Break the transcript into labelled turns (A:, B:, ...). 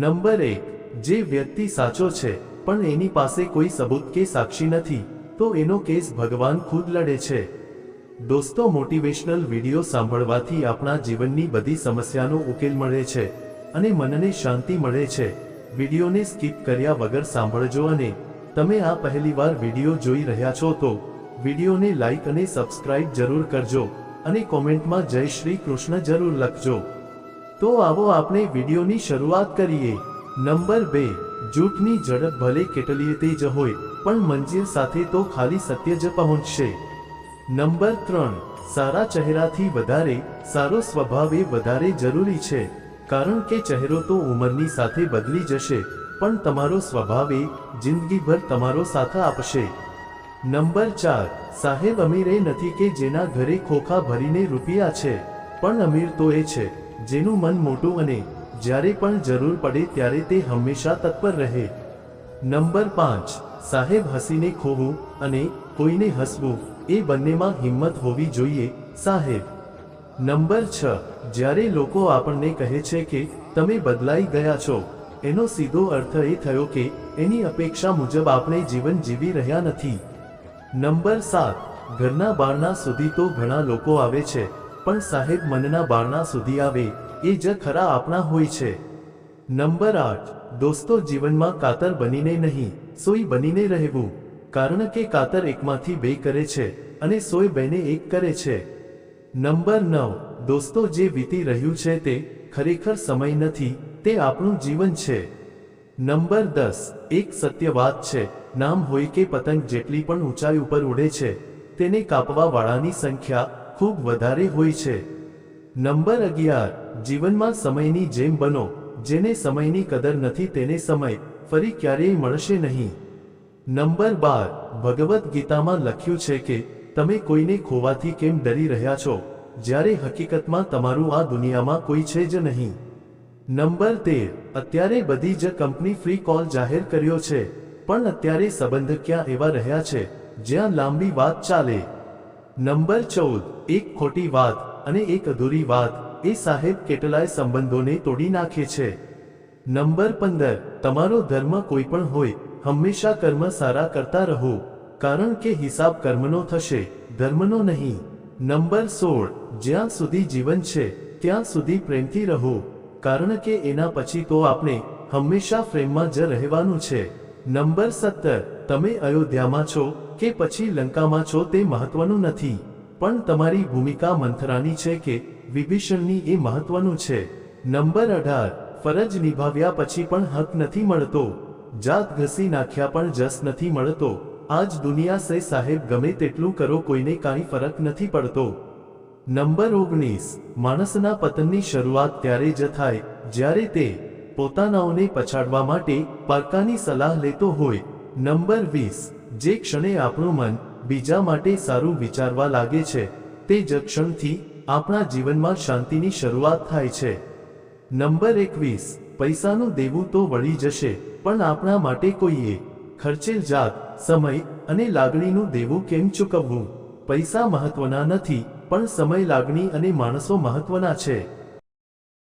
A: Number એક, જે વ્યક્તિ સાચો છે, પણ એની પાસે કોઈ સબૂત કે સાક્ષી નથી, તો એનો કેસ ભગવાન ખુદ લડે છે. દોસ્તો, મોટિવેશનલ વીડિયો સાંભળવાથી આપણા જીવનની બધી સમસ્યાનો ઉકેલ મળે છે, અને મનને શાંતિ મળે છે. વિડીયોને સ્કીપ કર્યા વગર સાંભળજો અને તમે આ પહેલીવાર વીડિયો જોઈ રહ્યા છો તો વિડીયોને લાઈક અને સબસ્ક્રાઇબ જરૂર કરજો, અને કોમેન્ટમાં જય શ્રી કૃષ્ણ જરૂર લખજો. તો આવો આપણે વિડીયોની શરૂઆત કરીએ. નંબર બે, જૂઠની ઝડપ ભલે કેટલીય તેજ હોય, પણ મંજિલ સાથે તો ખાલી સત્ય જ પહોંચશે. નંબર ત્રણ, સારા ચહેરાથી વધારે, સારો સ્વભાવ એ વધારે જરૂરી છે. કારણ કે ચહેરો તો ઉંમરની સાથે બદલી જશે, પણ તમારો સ્વભાવ એ જિંદગીભર તમારો સાથ આપશે. નંબર ચાર, સાહેબ અમીર એ નથી કે જેના ઘરે ખોખા ભરીને રૂપિયા છે, પણ અમીર તો એ છે. જેનું મન મોટું અને જ્યારે પણ જરૂર પડે ત્યારે તે હંમેશા તત્પર રહે. નંબર પાંચ, સાહેબ હસીને ખોવું અને કોઈને હસવું, એ બંનેમાં હિંમત હોવી જોઈએ, સાહેબ. નંબર છ, જ્યારે લોકો આપણને કહે છે કે, તમે બદલાઈ ગયા છો, એનો સીધો અર્થ એ થયો કે, એની અપેક્ષા મુજબ આપણે જીવન જીવી રહ્યા નથી. નંબર સાત, ઘરના બારણા સુધી તો ઘણા લોકો આવે છે પણ સાહેબ મનના બારણા સુધી આવે, એ જ ખરા આપણા હોય છે. નંબર આઠ, દોસ્તો જીવનમાં કાતર બનીને નહીં, સોય બનીને રહેવું, કારણ કે કાતર એકમાંથી બે કરે છે, અને સોય બેને એક કરે છે. નંબર નવ, દોસ્તો જે વીતી રહ્યું છે તે, ખરેખર સમય નથી, તે આપણું જીવન છે. નંબર દસ, એક સત્ય વાત છે, નામ હોય કે પતંગ જેટલી પણ ઊંચાઈ ઉપર ઉડે છે, તેને કાપવા વાળાની સંખ્યા ખૂબ વધારે હોય છે. નંબર અગિયાર. જીવનમાં સમયની જેમ બનો. જેને સમયની કદર નથી તેને સમય ફરી ક્યારેય મળશે નહીં. નંબર બાર. ભગવદ્ ગીતામાં લખ્યું છે કે, તમે કોઈને ખોવાથી કેમ ડરી રહ્યા છો? જ્યારે હકીકતમાં તમારું આ દુનિયામાં કોઈ છે જ નહીં. નંબર તેર. અત્યારે બધી જ કંપની ફ્રી કોલ જાહેર કર્યો છે. પણ અત્યારે સંબંધ ક્યાં એવા રહ્યા છે? જ્યાં લાંબી વાત ચાલે. નંબર ચૌદ, એક ખોટી વાત અને એક અધૂરી વાત, એ સાહેબ કેટલાય સંબંધોને તોડી નાખે છે. નંબર પંદર, તમારો ધર્મ કોઈ પણ હોય, હંમેશા કર્મ સારા કરતા રહો, કારણ કે હિસાબ કર્મનો થશે, ધર્મનો નહીં. નંબર સોળ, જ્યાં સુધી જીવન છે, ત્યાં સુધી પ્રેમથી રહો, કારણ કે એના પછી તો આપણે હંમેશા ફ્રેમમાં જ રહેવાનું છે. નંબર સત્તર તમે અયોધ્યામાં છો કે પછી લંકામાં છો તે મહત્વનું નથી. પણ તમારી ભૂમિકા મંથરાની છે કે વિભીષણની એ મહત્વનું છે. નંબર અઢાર, ફરજ નિભાવ્યા પછી પણ હક નથી મળતો. જાત ઘસી નાખ્યા પણ જસ નથી મળતો. આજ દુનિયા સે સાહેબ ગમે તેટલું કરો કોઈને કાંઈ ફરક નથી પડતો. નંબર ઓગણીસ, માણસના પતનની શરૂઆત ત્યારે જ થાય, જ્યારે તે પોતાનાઓને પછાડવા માટે પારકાની સલાહ લેતો હોય. નંબર વીસ, જે ક્ષણે આપણું મન બીજા માટે સારું વિચારવા લાગે છે, તે જ ક્ષણથી આપણા જીવનમાં શાંતિની શરૂઆત થાય છે. નંબર એકવીસ, પૈસાનું દેવું તો વળી જશે, પણ આપણા માટે કોઈએ ખર્ચેલ જાત, સમય અને લાગણીનું દેવું કેમ ચૂકવવું? પૈસા મહત્વના નથી, પણ સમય લાગણી અને માણસો મહત્વના છે.